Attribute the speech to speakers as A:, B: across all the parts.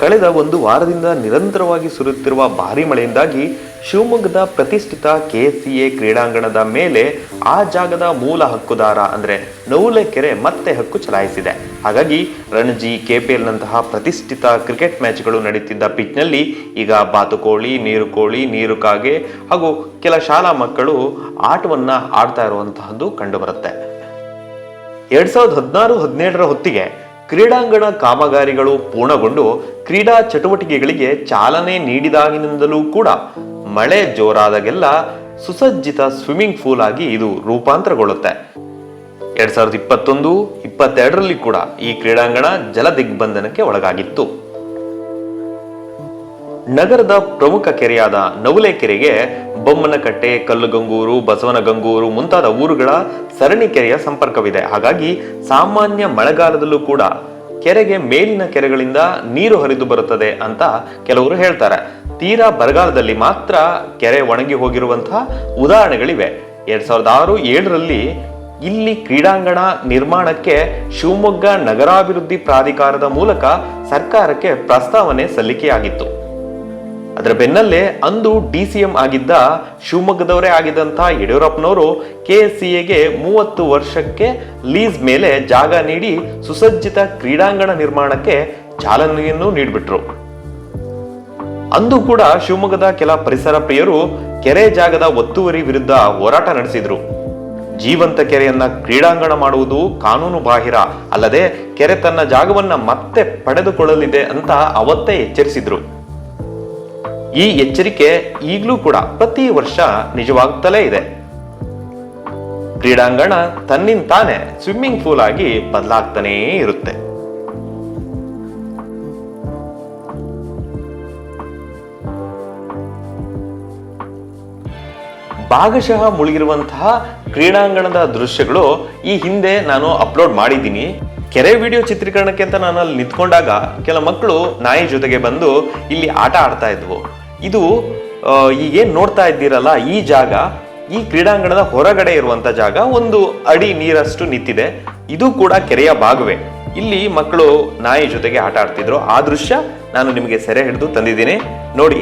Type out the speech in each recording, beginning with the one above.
A: ಕಳೆದ ಒಂದು ವಾರದಿಂದ ನಿರಂತರವಾಗಿ ಸುರಿಯುತ್ತಿರುವ ಭಾರಿ ಮಳೆಯಿಂದಾಗಿ ಶಿವಮೊಗ್ಗದ ಪ್ರತಿಷ್ಠಿತ ಕೆಎಸ್ಸಿಎ ಕ್ರೀಡಾಂಗಣದ ಮೇಲೆ ಆ ಜಾಗದ ಮೂಲ ಹಕ್ಕುದಾರ ಅಂದ್ರೆ ನೌಲೆ ಕೆರೆ ಮತ್ತೆ ಹಕ್ಕು ಚಲಾಯಿಸಿದೆ. ಹಾಗಾಗಿ ರಣಜಿ ಕೆಪಿಎಲ್ನಂತಹ ಪ್ರತಿಷ್ಠಿತ ಕ್ರಿಕೆಟ್ ಮ್ಯಾಚ್ಗಳು ನಡೀತಿದ್ದ ಪಿಚ್ನಲ್ಲಿ ಈಗ ಬಾತುಕೋಳಿ, ನೀರುಕೋಳಿ, ನೀರುಕಾಗೆ ಹಾಗೂ ಕೆಲ ಶಾಲಾ ಮಕ್ಕಳು ಆಟವನ್ನ ಆಡ್ತಾ ಇರುವಂತಹದ್ದು ಕಂಡುಬರುತ್ತೆ. ಎರಡ್ ಸಾವಿರದ ಹದಿನಾರು, ಹದಿನೇಳರ ಹೊತ್ತಿಗೆ ಕ್ರೀಡಾಂಗಣ ಕಾಮಗಾರಿಗಳು ಪೂರ್ಣಗೊಂಡು ಕ್ರೀಡಾ ಚಟುವಟಿಕೆಗಳಿಗೆ ಚಾಲನೆ ನೀಡಿದಾಗಿನಿಂದಲೂ ಕೂಡ ಮಳೆ ಜೋರಾದಾಗೆಲ್ಲ ಸುಸಜ್ಜಿತ ಸ್ವಿಮ್ಮಿಂಗ್ ಪೂಲ್ ಆಗಿ ಇದು ರೂಪಾಂತರಗೊಳ್ಳುತ್ತೆ. ಎರಡ್ ಸಾವಿರದ ಇಪ್ಪತ್ತೊಂದು, ಇಪ್ಪತ್ತೆರಡರಲ್ಲಿ ಕೂಡ ಈ ಕ್ರೀಡಾಂಗಣ ಜಲ ದಿಗ್ಬಂಧನಕ್ಕೆ ಒಳಗಾಗಿತ್ತು. ನಗರದ ಪ್ರಮುಖ ಕೆರೆಯಾದ ನವಲೆ ಕೆರೆಗೆ ಬೊಮ್ಮನಕಟ್ಟೆ, ಕಲ್ಲುಗಂಗೂರು, ಬಸವನಗಂಗೂರು ಮುಂತಾದ ಊರುಗಳ ಸರಣಿ ಕೆರೆಯ ಸಂಪರ್ಕವಿದೆ. ಹಾಗಾಗಿ ಸಾಮಾನ್ಯ ಮಳೆಗಾಲದಲ್ಲೂ ಕೂಡ ಕೆರೆಗೆ ಮೇಲಿನ ಕೆರೆಗಳಿಂದ ನೀರು ಹರಿದು ಬರುತ್ತದೆ ಅಂತ ಕೆಲವರು ಹೇಳ್ತಾರೆ. ತೀರಾ ಬರಗಾಲದಲ್ಲಿ ಮಾತ್ರ ಕೆರೆ ಒಣಗಿ ಹೋಗಿರುವಂತಹ ಉದಾಹರಣೆಗಳಿವೆ. ಎರಡ್ ಸಾವಿರದ ಆರು, ಏಳರಲ್ಲಿ ಇಲ್ಲಿ ಕ್ರೀಡಾಂಗಣ ನಿರ್ಮಾಣಕ್ಕೆ ಶಿವಮೊಗ್ಗ ನಗರಾಭಿವೃದ್ಧಿ ಪ್ರಾಧಿಕಾರದ ಮೂಲಕ ಸರ್ಕಾರಕ್ಕೆ ಪ್ರಸ್ತಾವನೆ ಸಲ್ಲಿಕೆಯಾಗಿತ್ತು. ಅದರ ಬೆನ್ನಲ್ಲೇ ಅಂದು ಡಿ ಸಿ ಎಂ ಆಗಿದ್ದ ಶಿವಮೊಗ್ಗದವರೇ ಆಗಿದ್ದಂಥ ಯಡಿಯೂರಪ್ಪನವರು ಎಗೆ ಮೂವತ್ತು ವರ್ಷಕ್ಕೆ ಲೀಸ್ ಮೇಲೆ ಜಾಗ ನೀಡಿ ಸುಸಜ್ಜಿತ ಕ್ರೀಡಾಂಗಣ ನಿರ್ಮಾಣಕ್ಕೆ ಚಾಲನೆಯನ್ನು ನೀಡಿಬಿಟ್ರು. ಅಂದು ಕೂಡ ಶಿವಮೊಗ್ಗದ ಕೆಲ ಪರಿಸರ ಪ್ರಿಯರು ಕೆರೆ ಜಾಗದ ಒತ್ತುವರಿ ವಿರುದ್ಧ ಹೋರಾಟ ನಡೆಸಿದ್ರು. ಜೀವಂತ ಕೆರೆಯನ್ನ ಕ್ರೀಡಾಂಗಣ ಮಾಡುವುದು ಕಾನೂನು ಬಾಹಿರ, ಅಲ್ಲದೆ ಕೆರೆ ತನ್ನ ಜಾಗವನ್ನ ಮತ್ತೆ ಪಡೆದುಕೊಳ್ಳಲಿದೆ ಅಂತ ಅವತ್ತೇ ಎಚ್ಚರಿಸಿದ್ರು. ಈ ಎಚ್ಚರಿಕೆ ಈಗಲೂ ಕೂಡ ಪ್ರತಿ ವರ್ಷ ನಿಜವಾಗ್ತಲೇ ಇದೆ. ಕ್ರೀಡಾಂಗಣ ತನ್ನಿಂತಾನೆ ಸ್ವಿಮ್ಮಿಂಗ್ ಪೂಲ್ ಆಗಿ ಬದಲಾಗ್ತಾನೇ ಇರುತ್ತೆ. ಭಾಗಶಃ ಮುಳುಗಿರುವಂತಹ ಕ್ರೀಡಾಂಗಣದ ದೃಶ್ಯಗಳು ಈ ಹಿಂದೆ ನಾನು ಅಪ್ಲೋಡ್ ಮಾಡಿದ್ದೀನಿ. ಕೆರೆ ವಿಡಿಯೋ ಚಿತ್ರೀಕರಣಕ್ಕೆ ಅಂತ ನಾನು ಅಲ್ಲಿ ನಿಂತ್ಕೊಂಡಾಗ ಕೆಲ ಮಕ್ಕಳು ನಾಯಿ ಜೊತೆಗೆ ಬಂದು ಇಲ್ಲಿ ಆಟ ಆಡ್ತಾ ಇದ್ವು. ಇದು ಈಗೇನು ನೋಡ್ತಾ ಇದ್ದೀರಲ್ಲ, ಈ ಜಾಗ, ಈ ಕ್ರೀಡಾಂಗಣದ ಹೊರಗಡೆ ಇರುವಂತ ಜಾಗ, ಒಂದು ಅಡಿ ನೀರಷ್ಟು ನಿಂತಿದೆ. ಇದು ಕೂಡ ಕೆರೆಯ ಭಾಗವೇ ಇಲ್ಲಿ ಮಕ್ಕಳು ನಾಯಿ ಜೊತೆಗೆ ಆಟ ಆಡ್ತಿದ್ರು. ಆ ದೃಶ್ಯ ನಾನು ನಿಮಗೆ ಸೆರೆ ಹಿಡಿದು ತಂದಿದ್ದೀನಿ. ನೋಡಿ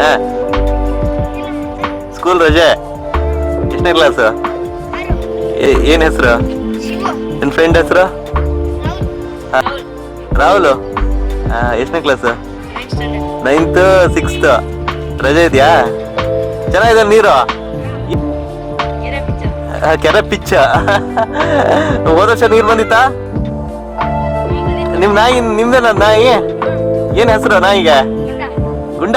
B: ಹಾ. ಸ್ಕೂಲ್ ರಜೆ? ಎಷ್ಟನೇ ಕ್ಲಾಸ್ ಏನ್ ಹೆಸರು? ನಿನ್ ಫ್ರೆಂಡ್ ಹೆಸರು? ರಾಹುಲ್? ಎಷ್ಟನೇ ಕ್ಲಾಸ್ ನೈನ್ತ್ ಸಿಕ್ಸ್ತ್ ರಜೆ ಇದೆಯಾ? ಚೆನ್ನಾಗಿದೆ ನೀರು? ಕೆರೆ ಪಿಚ್ಚ. ಹೋದ ವರ್ಷ ನೀರು ಬಂದಿತ್ತಾ? ನಿಮ್ ನಾಯಿ, ನಿಮ್ದೇನ ನಾಯಿ? ಏನ್ ಹೆಸರು ನಾಯಿಗೆ? ಗುಂಡ?